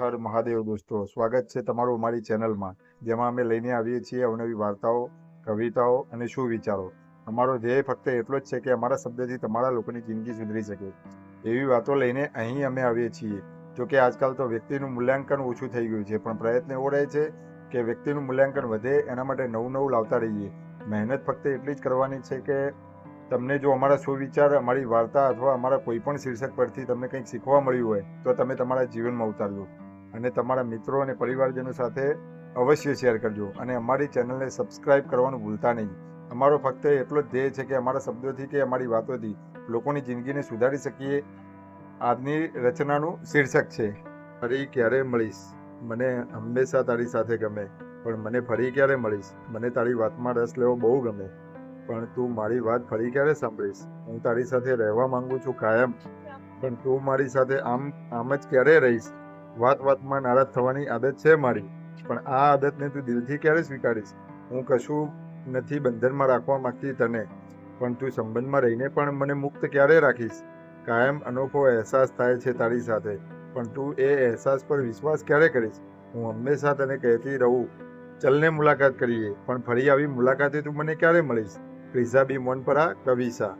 હર મહાદેવ દોસ્તો, સ્વાગત છે તમારું અમારી ચેનલમાં, જેમાં અમે લઈને આવીએ છીએ અવનવી વાર્તાઓ, કવિતાઓ અને શું વિચારો. અમારો ધ્યેય ફક્ત એટલો જ છે કે અમારા શબ્દથી તમારા લોકોની જિંદગી સુધરી શકે. એવી વાતો લઈને અહીં અમે આવીએ છીએ. જો કે આજકાલ તો વ્યક્તિનું મૂલ્યાંકન ઓછું થઈ ગયું છે, પણ પ્રયત્ન એવો રહે છે કે વ્યક્તિનું મૂલ્યાંકન વધે, એના માટે નવું નવું લાવતા રહીએ. મહેનત ફક્ત એટલી જ કરવાની છે કે તમને જો અમારા સુવિચાર, અમારી વાર્તા અથવા અમારા કોઈ પણ શીર્ષક પરથી તમને કંઈક શીખવા મળ્યું હોય, તો તમે તમારા જીવનમાં ઉતારજો. અને તમારા મિત્રો અને પરિવારજનો સાથે અવશ્ય શેર કરજો. અને અમારી ચેનલને સબસ્ક્રાઇબ કરવાનું ભૂલતા નહીં. અમારો ફક્ત એટલો જ ધ્યેય છે કે અમારા શબ્દોથી કે અમારી વાતોથી લોકોની જિંદગીને સુધારી શકીએ. આજની રચનાનું શીર્ષક છે, ફરી ક્યારે મળીશ? મને હંમેશા તારી સાથે ગમે. પણ મને ફરી ક્યારે મળીશ? મને તારી વાતમાં રસ લેવો બહુ ગમે. પણ તું મારી વાત ફરી ક્યારે સાંભળીશ? હું તારી સાથે રહેવા માંગુ છું કાયમ. પણ તું મારી સાથે આમ આમ જ ક્યારે રહીશ? વાત વાતમાં નારાજ થવાની આદત છે મારી. પણ આ આદતને તું દિલથી ક્યારે સ્વીકારીશ? હું કશું નથી બંધનમાં રાખવા માંગતી તને. પણ તું સંબંધમાં રહીને પણ મને મુક્ત ક્યારે રાખીશ? કાયમ અનોખો અહેસાસ થાય છે તારી સાથે. પણ તું એ અહેસાસ પર વિશ્વાસ ક્યારે કરીશ? હું હંમેશા તને કહેતી રહું. ચલને મુલાકાત કરીએ. પણ ફરી આવી મુલાકાતે તું મને ક્યારે મળીશ? ક્રિઝા બી આ કવિસા.